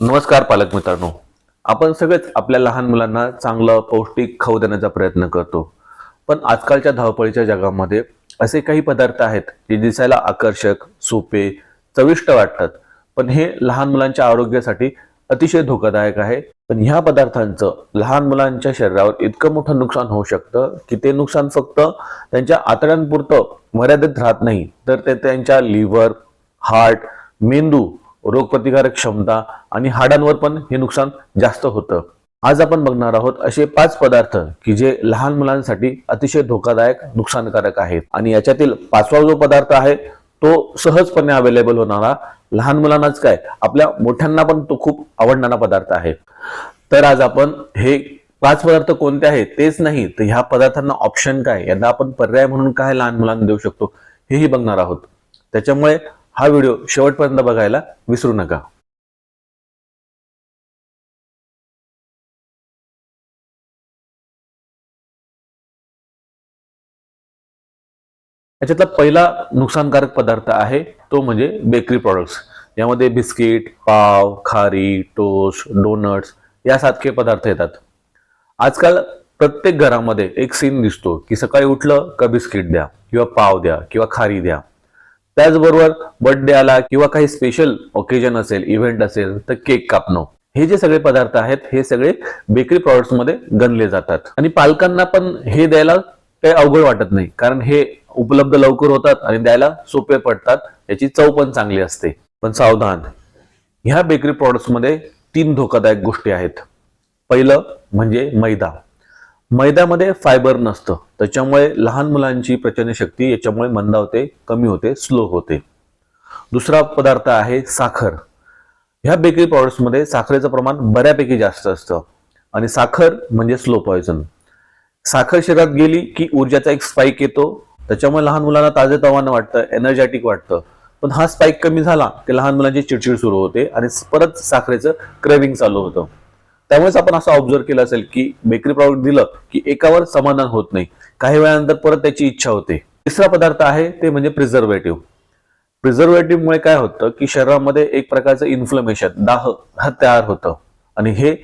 नमस्कार पालक मित्रांनो. आपण सगळेच आपल्या लहान मुलांना चांगलं पौष्टिक खाऊ देण्याचा प्रयत्न करतो. पण आजकालच्या धावपळीच्या जगामध्ये असे काही पदार्थ आहेत जे दिसायला आकर्षक सोपे चविष्ट वाटतात. पण हे लहान मुलांच्या आरोग्यासाठी अतिशय धोकादायक आहे. पण ह्या पदार्थांचं लहान मुलांच्या शरीरावर इतकं मोठं नुकसान होऊ शकतं की ते नुकसान फक्त त्यांच्या आतड्यांपुरतं मर्यादित राहत नाही. तर ते त्यांच्या लिव्हर हार्ट मेंदू रोगप्रतिकारक क्षमता आणि हाडांवर पण हे नुकसान जास्त होतं. आज आपण बघणार आहोत असे पाच पदार्थ की जे लहान मुलांसाठी अतिशय धोकादायक नुकसानकारक आहेत. आणि याच्यातील पाचवा जो पदार्थ आहे तो सहजपणे अवेलेबल होणारा लहान मुलांनाच काय आपल्या मोठ्यांना पण तो खूप आवडणारा पदार्थ आहे. तर आज आपण हे पाच पदार्थ कोणते आहेत तेच नाही तर ह्या पदार्थांना ऑप्शन काय यांना आपण पर्याय म्हणून काय लहान मुलांना देऊ शकतो हेही बघणार आहोत. त्याच्यामुळे हा व्हिडिओ शेवटपर्यंत बघायला विसरू नका. याच्यातला पहिला नुकसानकारक पदार्थ आहे तो म्हणजे बेकरी प्रॉडक्ट्स यामध्ये बिस्किट पाव खारी टोस्ट डोनट्स यासारखे पदार्थ येतात. आजकाल प्रत्येक घरामध्ये एक सीन दिसतो की सकाळी उठलं का बिस्किट द्या किंवा पाव द्या किंवा खारी द्या. त्याचबरोबर बर्थडे आला किंवा काही स्पेशल ओकेजन असेल इव्हेंट असेल तर केक कापणं. हे जे सगळे पदार्थ आहेत हे सगळे बेकरी प्रॉडक्ट्समध्ये गणले जातात. आणि पालकांना पण हे द्यायला काही अवघड वाटत नाही. कारण हे उपलब्ध लवकर होतात आणि द्यायला सोपे पडतात. याची चव पण चांगली असते. पण सावधान. ह्या बेकरी प्रॉडक्ट्समध्ये तीन धोकादायक गोष्टी आहेत. पहिलं म्हणजे मैदा. मैद्यामध्ये फायबर नसतं. त्याच्यामुळे लहान मुलांची प्रचनशक्ती याच्यामुळे मंदावते कमी होते स्लो होते. दुसरा पदार्थ आहे साखर. ह्या बेकरी प्रॉडक्ट्समध्ये साखरेचं प्रमाण बऱ्यापैकी जास्त असतं. आणि साखर म्हणजे स्लो पॉयझन. साखर शरीरात गेली की ऊर्जाचा एक स्पाईक येतो. त्याच्यामुळे लहान मुलांना ताजे तवानं वाटतं एनर्जेटिक वाटतं. पण हा स्पाईक कमी झाला की लहान मुलांची चिडचिड सुरू होते आणि परत साखरेचं क्रेविंग चालू होतं. त्यामुळेच आपण असं ऑब्झर्व केलं असेल की बेकरी प्रॉडक्ट दिलं की एकावर समाधान होत नाही. काही वेळानंतर परत त्याची इच्छा होते. तिसरा पदार्थ आहे ते म्हणजे प्रिझर्वेटिव्ह प्रिझर्वेटिव्हमुळे काय होतं की शरीरामध्ये एक प्रकारचं इन्फ्लमेशन दाह हा तयार होतं. आणि हे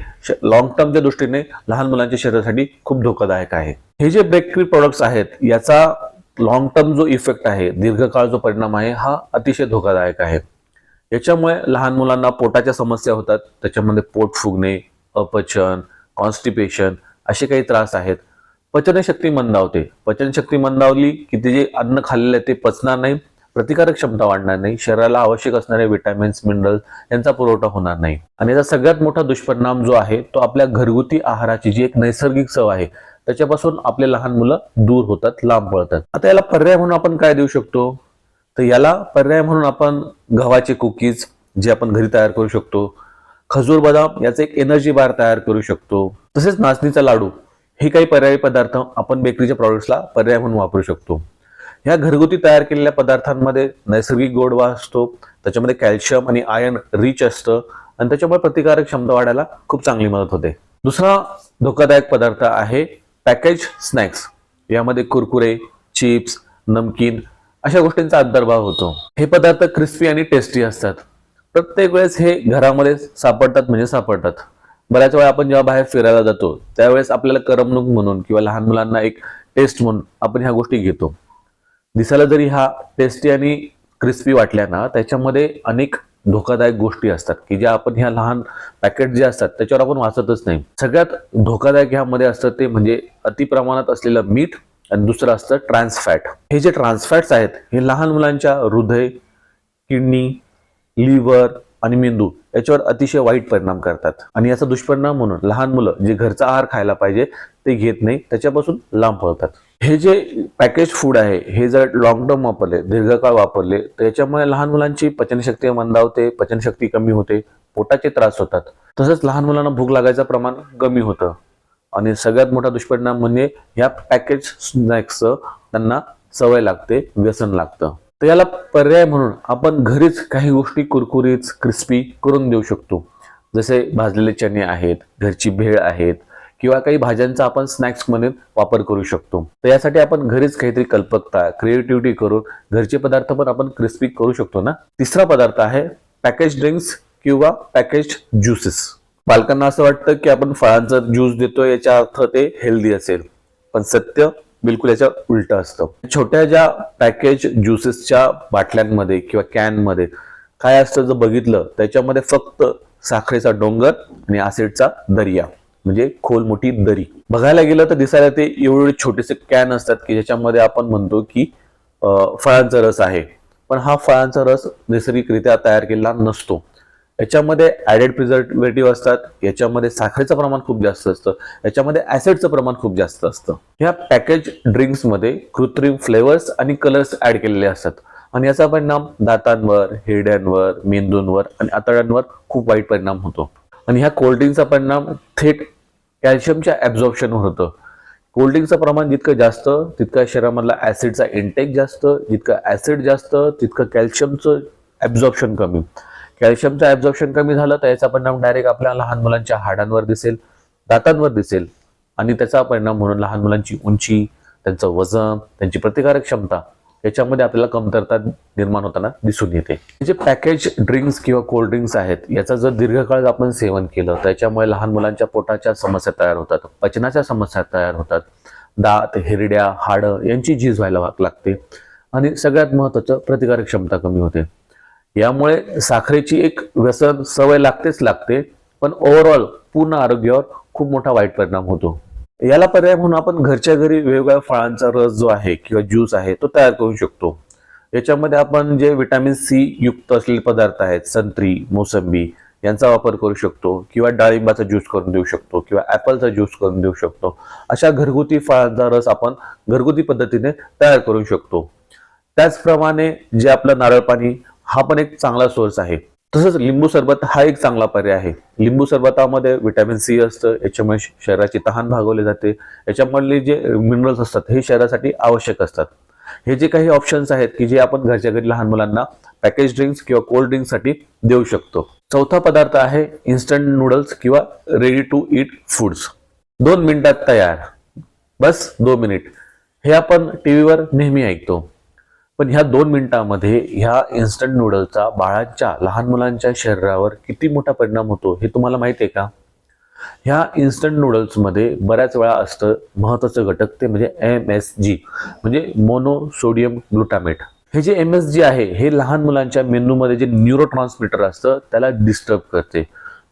लॉंग टर्मच्या दृष्टीने लहान मुलांच्या शरीरासाठी खूप धोकादायक आहे. हे जे बेकरी प्रोडक्ट्स आहेत याचा लॉंग टर्म जो इफेक्ट आहे दीर्घकाळ जो परिणाम आहे हा अतिशय धोकादायक आहे. याच्यामुळे लहान मुलांना पोटाच्या समस्या होतात त्याच्यामध्ये पोट फुगणे अपचन कॉन्स्टिपेशन असे काही त्रास आहेत. पचनशक्ती मंदावते. पचनशक्ती मंदावली की ते जे अन्न खाल्लेलं आहे ते पचणार नाही प्रतिकारक क्षमता वाढणार नाही शरीराला आवश्यक असणारे विटॅमिन्स मिनरल्स यांचा पुरवठा होणार नाही. आणि याचा सगळ्यात मोठा दुष्परिणाम जो आहे तो आपल्या घरगुती आहाराची जी एक नैसर्गिक चव आहे त्याच्यापासून आपले लहान मुलं दूर होतात लांब पळतात. आता याला पर्याय म्हणून आपण काय देऊ शकतो? तर याला पर्याय म्हणून आपण गव्हाचे कुकीज जे आपण घरी तयार करू शकतो खजूर बदाम याचे एक एनर्जी बार तयार करू शकतो. तसेच नाचणीचा लाडू हे काही पर्यायी पदार्थ आपण बेकरीच्या प्रॉडक्ट्सला पर्याय म्हणून वापरू शकतो. ह्या घरगुती तयार केलेल्या पदार्थांमध्ये नैसर्गिक गोडवा असतो त्याच्यामध्ये कॅल्शियम आणि आयर्न रिच असतं आणि त्याच्यामुळे प्रतिकारक क्षमता वाढायला खूप चांगली मदत होते. दुसरा धोकादायक पदार्थ आहे पॅकेज स्नॅक्स यामध्ये कुरकुरे चिप्स नमकीन अशा गोष्टींचा अंतर्भाव होतो. हे पदार्थ क्रिस्पी आणि टेस्टी असतात. प्रत्येक वेळेस हे घरामध्ये सापडतात म्हणजे सापडतात. बऱ्याच वेळा आपण जेव्हा बाहेर फिरायला जातो त्यावेळेस आपल्याला करमणूक म्हणून किंवा लहान मुलांना एक टेस्ट म्हणून आपण ह्या गोष्टी घेतो. दिसायला जरी ह्या टेस्टी आणि क्रिस्पी वाटल्या ना त्याच्यामध्ये अनेक धोकादायक गोष्टी असतात की ज्या आपण ह्या लहान पॅकेट जे असतात त्याच्यावर आपण वाचतच नाही. सगळ्यात धोकादायक ह्यामध्ये असतं ते म्हणजे अति प्रमाणात असलेलं मीठ आणि दुसरं असतं ट्रान्सफॅट हे जे ट्रान्सफॅट्स आहेत हे लहान मुलांच्या हृदय किडनी लिव्हर आणि मेंदू याच्यावर अतिशय वाईट परिणाम करतात. आणि याचा दुष्परिणाम म्हणून लहान मुलं जे घरचा आहार खायला पाहिजे ते घेत नाही त्याच्यापासून लांब पळतात. हे जे पॅकेज फूड आहे हे जर लॉंग टर्म वापरले दीर्घकाळ वापरले तर याच्यामुळे लहान मुलांची पचनशक्ती मंदावते पचनशक्ती कमी होते पोटाचे त्रास होतात. तसंच लहान मुलांना भूक लागायचं प्रमाण कमी होतं. आणि सगळ्यात मोठा दुष्परिणाम म्हणजे ह्या पॅकेज स्नॅक्सचं त्यांना सवय लागते व्यसन लागतं. तर याला पर्याय म्हणून आपण घरीच काही गोष्टी कुरकुरीत क्रिस्पी करून देऊ शकतो. जसे भाजलेले चणे आहेत घरची भेळ आहेत किंवा काही भाज्यांचा आपण स्नॅक्समध्ये वापर करू शकतो. तर यासाठी आपण घरीच काहीतरी कल्पकता क्रिएटिव्हिटी करून घरचे पदार्थ पण आपण क्रिस्पी करू शकतो ना? तिसरा पदार्थ आहे पॅकेज ड्रिंक्स किंवा पॅकेज ज्युसेस पालकांना असं वाटतं की आपण फळांचा ज्यूस देतोय याचा अर्थ ते हेल्दी असेल. पण सत्य बिलकुल याच्या उलट असतं. छोट्या ज्या पॅकेज ज्युसेसच्या बाटल्यांमध्ये किंवा कॅनमध्ये काय असतं जर बघितलं त्याच्यामध्ये फक्त साखरेचा डोंगर आणि ऍसिडचा दर्या म्हणजे खोल मोठी दरी. बघायला गेलं तर दिसायला ते एवढे छोटेसे कॅन असतात की ज्याच्यामध्ये आपण म्हणतो की फळांचा रस आहे. पण हा फळांचा रस नैसर्गिकरित्या तयार केलेला नसतो. याच्यामध्ये ऍडेड प्रिझर्वेटिव्ह असतात याच्यामध्ये साखरेचं प्रमाण खूप जास्त असतं याच्यामध्ये ॲसिडचं प्रमाण खूप जास्त असतं. ह्या पॅकेज ड्रिंक्समध्ये कृत्रिम फ्लेवर्स आणि कलर्स ऍड केलेले असतात. आणि याचा परिणाम दातांवर हिरड्यांवर मेंदूंवर आणि आतड्यांवर खूप वाईट परिणाम होतो. आणि ह्या कोल्ड्रिंकचा परिणाम थेट कॅल्शियमच्या ॲब्झॉर्प्शनवर होतं. कोल्ड्रिंकचं प्रमाण जितकं जास्त तितका शरीरामधला ॲसिडचा इंटेक जास्त जितकं ऍसिड जास्त तितकं कॅल्शियमचं ॲब्झॉर्प्शन कमी. कॅल्शियमचं ऍब्झॉर्प्शन कमी झालं तर याचा परिणाम डायरेक्ट आपल्या लहान मुलांच्या हाडांवर दिसेल दातांवर दिसेल. आणि त्याचा परिणाम म्हणून लहान मुलांची उंची त्यांचं वजन त्यांची प्रतिकारक क्षमता याच्यामध्ये आपल्याला कमतरता निर्माण होताना दिसून येते. जे पॅकेज ड्रिंक्स किंवा कोल्ड ड्रिंक्स आहेत याचं जर दीर्घकाळ आपण सेवन केलं त्याच्यामुळे लहान मुलांच्या पोटाच्या समस्या तयार होतात पचनाच्या समस्या तयार होतात. दात हिरड्या हाडं यांची झीज व्हायला लागते. आणि सगळ्यात महत्त्वाचं प्रतिकारक क्षमता कमी होते. यामुळे साखरेची एक व्यसन सवय लागतेच लागते पण ओव्हरऑल पूर्ण आरोग्यावर खूप मोठा वाईट परिणाम होतो. याला पर्याय म्हणून आपण घरच्या घरी वेगवेगळ्या फळांचा रस जो आहे किंवा ज्यूस आहे तो तयार करू शकतो. याच्यामध्ये आपण जे विटॅमिन सी युक्त असलेले पदार्थ आहेत संत्री मोसंबी यांचा वापर करू शकतो किंवा डाळिंबाचा ज्यूस करून देऊ शकतो किंवा ॲपलचा ज्यूस करून देऊ शकतो. अशा घरगुती फळांचा रस आपण घरगुती पद्धतीने तयार करू शकतो. त्याचप्रमाणे जे आपलं नारळ पाणी हा पण एक चांगला सोर्स आहे. तसंच लिंबू सरबत हा एक चांगला पर्याय आहे. लिंबू सरबतामध्ये व्हिटॅमिन सी असतं याच्यामुळे शरीराची तहान भागवली जाते. याच्यामधले जे मिनरल्स असतात हे शरीरासाठी आवश्यक असतात. हे जे काही ऑप्शन्स आहेत की जे आपण घरच्या घरी लहान मुलांना पॅकेज ड्रिंक्स किंवा कोल्ड ड्रिंक्ससाठी देऊ शकतो. चौथा पदार्थ आहे इन्स्टंट नूडल्स किंवा रेडी टू इट फूड्स दोन मिनिटात तयार. बस दोन मिनिट. हे आपण टीव्हीवर नेहमी ऐकतो. पण ह्या दोन मिनिटांमध्ये ह्या इन्स्टंट नूडलचा बाळांच्या लहान मुलांच्या शरीरावर किती मोठा परिणाम होतो हे तुम्हाला माहिती आहे का? ह्या इन्स्टंट नूडल्समध्ये बऱ्याच वेळा असतं महत्त्वाचं घटक ते म्हणजे एम एस जी म्हणजे मोनो सोडियम ग्लुटामेट हे जे एम एस जी आहे हे लहान मुलांच्या मेंदूमध्ये जे न्यूरोट्रान्समिटर असतं त्याला डिस्टर्ब करते.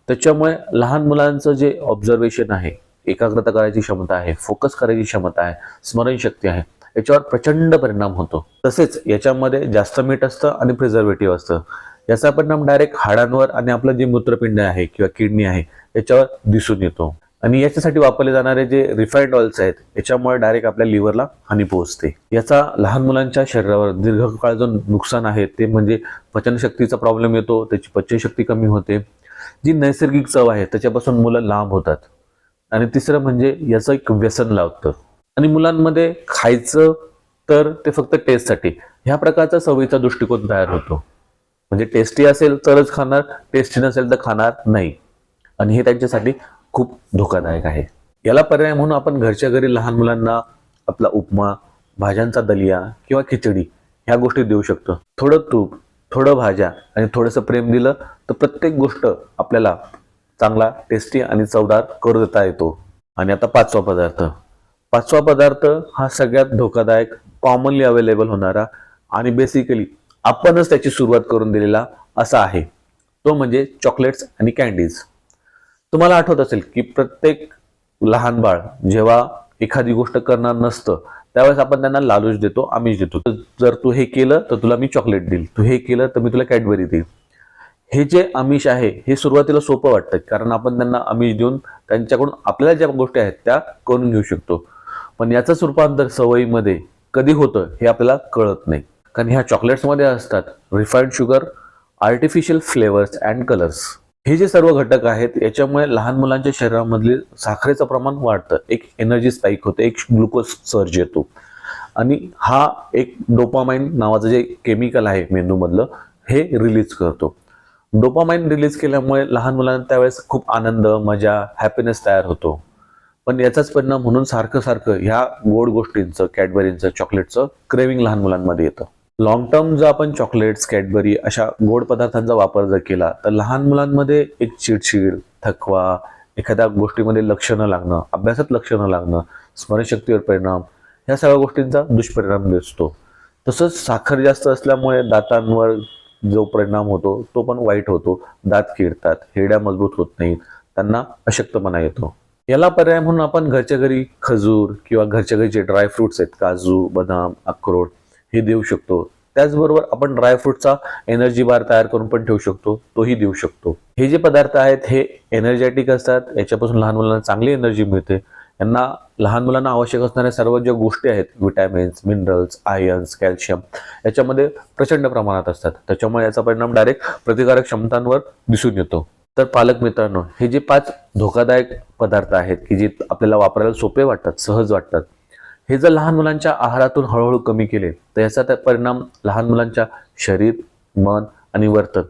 त्याच्यामुळे लहान मुलांचं जे ऑब्झर्वेशन आहे एकाग्रता करायची क्षमता आहे फोकस करायची क्षमता आहे स्मरणशक्ती आहे याच्यावर प्रचंड परिणाम होतो. तसेच याच्यामध्ये जास्त मीठ असतं आणि प्रिझर्वेटिव्ह असतं. याचा परिणाम डायरेक्ट हाडांवर आणि आपलं जे मूत्रपिंड आहे किंवा किडनी आहे याच्यावर दिसून येतो. आणि याच्यासाठी वापरले जाणारे जे रिफाईंड ऑइल्स आहेत याच्यामुळे डायरेक्ट आपल्या लिव्हरला हानी पोहोचते. याचा लहान मुलांच्या शरीरावर दीर्घकाळ जो नुकसान आहे ते म्हणजे पचनशक्तीचा प्रॉब्लेम येतो त्याची पचनशक्ती कमी होते. जी नैसर्गिक चव आहे त्याच्यापासून मुलं लांब होतात. आणि तिसरं म्हणजे याचं एक व्यसन लावतं. आणि मुलांमध्ये खायचं तर ते फक्त टेस्टसाठी ह्या प्रकारचा सवयीचा दृष्टिकोन तयार होतो. म्हणजे टेस्टी असेल तरच खाणार टेस्टी नसेल तर खाणार नाही. आणि हे त्यांच्यासाठी खूप धोकादायक आहे. याला पर्याय म्हणून आपण घरच्या घरी लहान मुलांना आपला उपमा भाज्यांचा दलिया किंवा खिचडी ह्या गोष्टी देऊ शकतो. थोडं तूप थोडं भाज्या आणि थोडंसं प्रेम दिलं तर प्रत्येक गोष्ट आपल्याला चांगला टेस्टी आणि चवदार करू देता येतो. आणि आता पाचवा पदार्थ. पाचवा पदार्थ हा सगळ्यात धोकादायक कॉमनली अवेलेबल होणारा आणि बेसिकली आपणच त्याची सुरुवात करून दिलेला असा आहे. तो म्हणजे चॉकलेट्स आणि कॅन्डीज तुम्हाला आठवत असेल की प्रत्येक लहान बाळ जेव्हा एखादी गोष्ट करणार नसतं त्यावेळेस आपण त्यांना लालूच देतो आमिष देतो. जर तू हे केलं तर तुला मी चॉकलेट देईल. तू हे केलं तर मी तुला कॅडबरी देईल. हे जे आमिष आहे हे सुरुवातीला सोपं वाटतं कारण आपण त्यांना आमिष देऊन त्यांच्याकडून आपल्याला ज्या गोष्टी आहेत त्या करून घेऊ शकतो. पण याचंच रूपांतर सवयीमध्ये कधी होतं हे आपल्याला कळत नाही. कारण ह्या चॉकलेट्समध्ये असतात refined sugar artificial flavours and colours. हे जे सर्व घटक आहेत याच्यामुळे लहान मुलांच्या शरीरामधले साखरेचं प्रमाण वाढतं. एक एनर्जी स्पाईक होते एक ग्लुकोज सर्ज येतो. आणि हा एक डोपामाइन नावाचं जे केमिकल आहे मेंदूमधलं हे रिलीज करतो. डोपामाइन रिलीज केल्यामुळे लहान मुलांना त्यावेळेस खूप आनंद मजा हॅपीनेस तयार होतो. पण याचाच परिणाम म्हणून सारखं सारखं ह्या गोड गोष्टींचं कॅडबरींचं चॉकलेटचं क्रेविंग लहान मुलांमध्ये येतं. लॉंग टर्म जर आपण चॉकलेट्स कॅडबरी अशा गोड पदार्थांचा वापर जर केला तर लहान मुलांमध्ये एक चिडचिड थकवा एखाद्या गोष्टीमध्ये लक्ष न लागणं अभ्यासात लक्ष न लागणं स्मरणशक्तीवर परिणाम ह्या सगळ्या गोष्टींचा दुष्परिणाम दिसतो. तसंच साखर जास्त असल्यामुळे दातांवर जो परिणाम होतो तो पण वाईट होतो. दात किडतात हिरड्या मजबूत होत नाहीत त्यांना अशक्तपणा येतो. याला पर्याय म्हणून आपण घरच्या घरी खजूर किंवा घरच्या घरी जे ड्रायफ्रुट्स आहेत काजू बदाम अक्रोड हे देऊ शकतो. त्याचबरोबर आपण ड्रायफ्रूटचा एनर्जी बार तयार करून पण ठेवू शकतो तोही देऊ शकतो. हे जे पदार्थ आहेत हे एनर्जेटिक असतात याच्यापासून लहान मुलांना चांगली एनर्जी मिळते. यांना लहान मुलांना आवश्यक असणाऱ्या सर्व ज्या गोष्टी आहेत विटॅमिन्स मिनरल्स आयन्स कॅल्शियम याच्यामध्ये प्रचंड प्रमाणात असतात. त्याच्यामुळे याचा परिणाम डायरेक्ट प्रतिकारक क्षमतांवर दिसून येतो. तर पालक मित्रांनो हे जे पाच धोकादायक पदार्थ आहेत की जे आपल्याला वापरायला सोपे वाटतात सहज वाटतात हे जर लहान मुलांच्या आहारातून हळूहळू कमी केले तर याचा परिणाम लहान मुलांच्या शरीर मन आणि वर्तन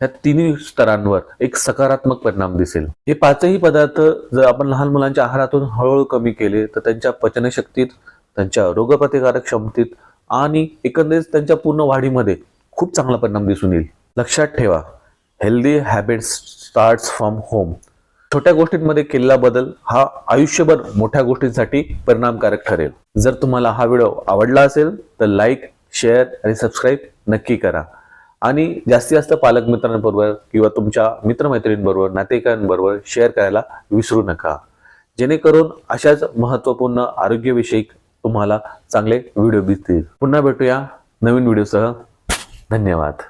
ह्या तिन्ही स्तरांवर एक सकारात्मक परिणाम दिसेल. हे पाचही पदार्थ जर आपण लहान मुलांच्या आहारातून हळूहळू कमी केले तर त्यांच्या पचनशक्तीत त्यांच्या रोगप्रतिकारक क्षमतेत आणि एकंदरीत त्यांच्या पूर्ण वाढीमध्ये खूप चांगला परिणाम दिसून येईल. लक्षात ठेवा healthy habits starts from home छोट्या गोष्टींमध्ये केलेला बदल हा आयुष्यभर मोठ्या गोष्टींसाठी परिणामकारक ठरेल. जर तुम्हाला हा व्हिडिओ आवडला असेल तर लाईक शेअर आणि सबस्क्राईब नक्की करा. आणि जास्तीत जास्त पालक मित्रांबरोबर किंवा तुमच्या मित्रमैत्रिणींबरोबर नातेवाईकांबरोबर शेअर करायला विसरू नका. जेणेकरून अशाच महत्त्वपूर्ण आरोग्यविषयक तुम्हाला चांगले व्हिडिओ दिसतील. पुन्हा भेटूया नवीन व्हिडिओसह. धन्यवाद.